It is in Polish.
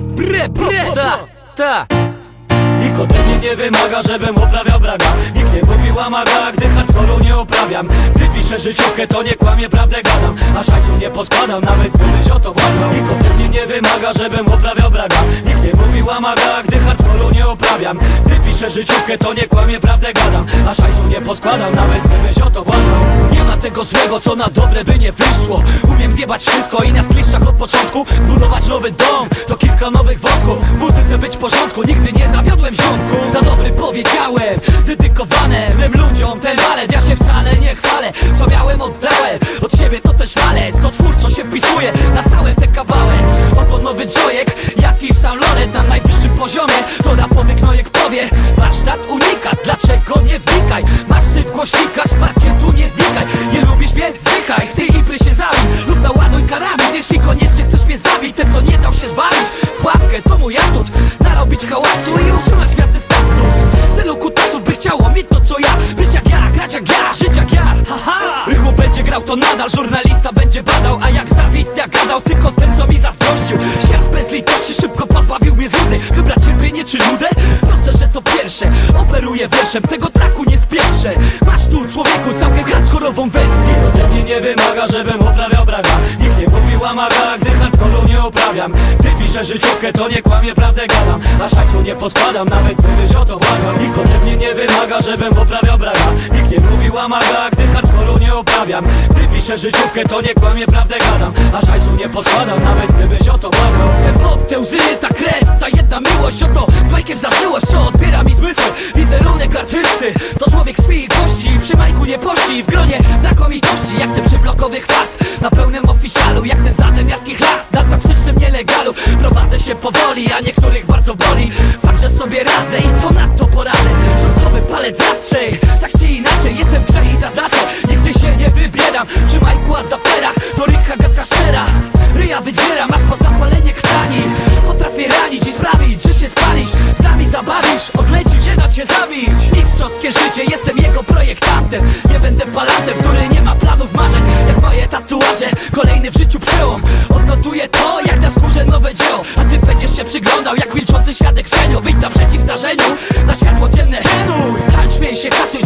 Bre, bre, ta, ta. Nikt ode mnie nie wymaga, żebym uprawiał braga. Nikt nie mówi łamaga, gdy hardcore'u nie uprawiam. Gdy piszę życiówkę, to nie kłamie, prawdę gadam. A szajsu nie poskładam, nawet gdybyś o to błagał. Nikt ode mnie nie wymaga, żebym uprawiał braga. Nikt nie mówi łamaga, gdy hardcore'u nie uprawiam. Gdy piszę życiówkę, to nie kłamie, prawdę gadam. A szajsu nie poskładam, nawet gdybyś o to błagał. Nie ma tego złego, co na dobre by nie wyszło Zjebać wszystko i na skliszczach od początku Zbudować nowy dom, to kilka nowych wątków muzyce być w porządku, nigdy nie zawiodłem ziomku Za dobry powiedziałem, dedykowane mym ludziom Ten balet, ja się wcale nie chwalę Co miałem oddałem, od siebie to też malec To twórco się wpisuje na stałe w tę kabałę Oto nowy Joyek, jaki w sam Loret Na najwyższym poziomie, to rapowy Narobić hałasu i utrzymać gwiazdy status Tylu kutasów by chciało mieć to co ja. Być jak ja, grać jak ja, żyć jak ja. Haha! Rychu będzie grał to nadal, żurnalista będzie badał. A jak zawistnia gadał tylko ten co mi zazdrościł. Świat bez litości szybko pozbawił mnie złudy. Wybrać cierpienie czy nudę? Proste, że to pierwsze. Operuję wierszem, tego traku nie spieprzę Masz tu człowieku całkiem hardkorową wersję. Ode mnie nie wymaga, żebym uprawiał braga łamaga, gdy hardkoru nie uprawiam Gdy piszę życiówkę, to nie kłamie, prawdę gadam A szajsu nie poskładam, nawet gdybyś o to błagał. Nikt ode mnie nie wymaga, żebym uprawiał braga Nikt nie mówi łamaga, gdy hardkoru nie uprawiam Gdy piszę życiówkę, to nie kłamie, prawdę gadam A szajsu nie poskładam, nawet gdybyś o to błagał. Te pot, te łzy, ta krew, ta jedna miłość Oto z Majkiem zażyłość, co odbiera mi zmysły Wizerunek artysty, to człowiek z i kości Przy Majku nie pości, w gronie znakomitości Jak ten przyblokowy chwast, na pełnym oficjalu Jak ten zademiarski chlast, na toksycznym nielegalu Prowadzę się powoli, a niektórych bardzo boli. Fakt, że sobie radzę i co na to poradzę? Rządowy palec zawsze, tak czy inaczej Jestem w grze i zaznaczę, nigdzie się nie wybieram Przy Majku adapterach, to ryka gadka szczera. Ryja wydzieram, zabić Mistrzowskie życie, jestem jego projektantem. Nie będę palatem, który nie ma planów, marzeń. Jak moje tatuaże, kolejny w życiu przełom. Odnotuję to, jak na skórze nowe dzieło. A ty będziesz się przyglądał, jak milczący świadek w cieniu. Wyjdź naprzeciw zdarzeniu, na światło dzienne Henuj, tańcz, śmiej się, kasuj